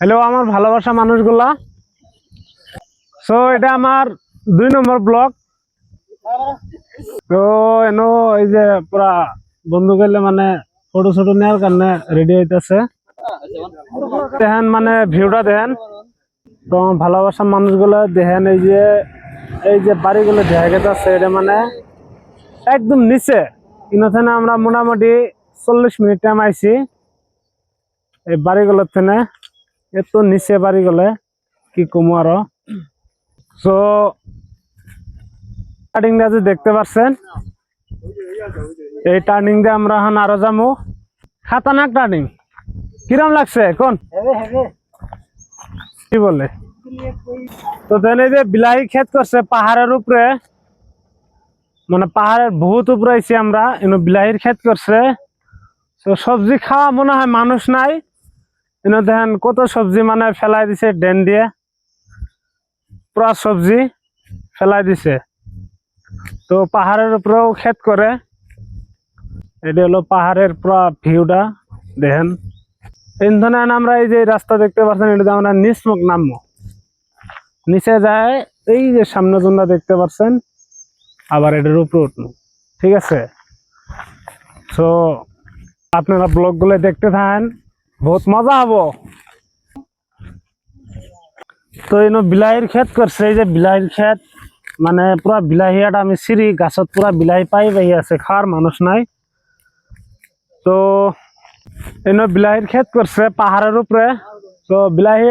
Hello আমার ভালোবাসা মানুষগুলা। সো এটা আমার দুই নম্বর ব্লগ। তো এনো, এই যে পুরা বন্ধু গেলে মানে ফটো ছোটো নেওয়ার কারণে রেডি হইতেছে। দেখেন মানে ভিউটা দেখেন। তো আমার ভালোবাসা মানুষগুলো দেখেন, এই যে এই যে বাড়িগুলো দেখা গেছে এটা মানে একদম নিচে। ইনোখানে আমরা মোটামুটি চল্লিশ মিনিট টাইম আইছি। এই বাড়িগুলোর থেকে এত নিচে বাড়িগুলো কি কমু আরও? তো টার্নিংটা যে দেখতে পাচ্ছেন এই টার্নিং দিয়ে আমরা এখন আরও যাব খাতারনাক টার্নিং কিরম লাগছে কোন কি বলে? তো এই যে বিলাহি ক্ষেত করছে পাহাড়ের উপরে মানে পাহাড়ের বহুত উপরে আইছি আমরা, এনে বিলাহির ক্ষেত করছে। তো সবজি খাওয়া মনে হয় মানুষ নাই। দেখেন কত সবজি মানে ফেলাই দিছে, ডেন দিয়ে। পুরা সবজি ফেলাই দিছে। তো পাহাড়ের উপরেও ক্ষেত করে। এটা হলো পাহাড়ের পুরা ভিউটা, দেখেন। এই ধরনের আমরা এই যে রাস্তা দেখতে পাচ্ছেন, এটা আমরা নিসমুখ নামবো। নিচে যায়, এই যে সামনে জনটা দেখতে পাচ্ছেন, আবার এটার উপরে উঠবো। ঠিক আছে? তো আপনারা ব্লগগুলো দেখতে থাকেন। বহুত মজা হব তো এই বিলাহীর ক্ষেত করছে এই যে বিলাহীর ক্ষেত মানে পুরা বিলাহীয়াটা আমি সিঁড়ি গাছত পুরা বিলাহী পাই পাই আছে খাওয়ার মানুষ নাই তো এই বিলাহীর ক্ষেত করছে পাহাড়ের উপরে তো বিলাহী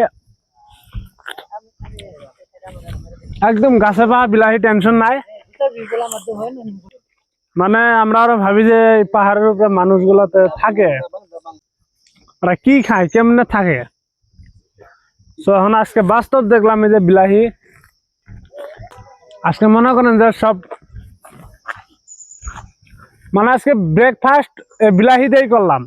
একদম গাছে পা বিলাহী টেনশন নাই মানে আমরা আরও ভাবি যে এই পাহাড়ের উপরে মানুষগুলোতে থাকে ওরা কি খায়, কেমনে থাকে? সো এখন আজকে বাস্তব দেখলাম এই যে বিলাহি। আজকে মনে করেন যে সব মানে আজকে ব্রেকফাস্ট বিলাহি দিয়েই করলাম।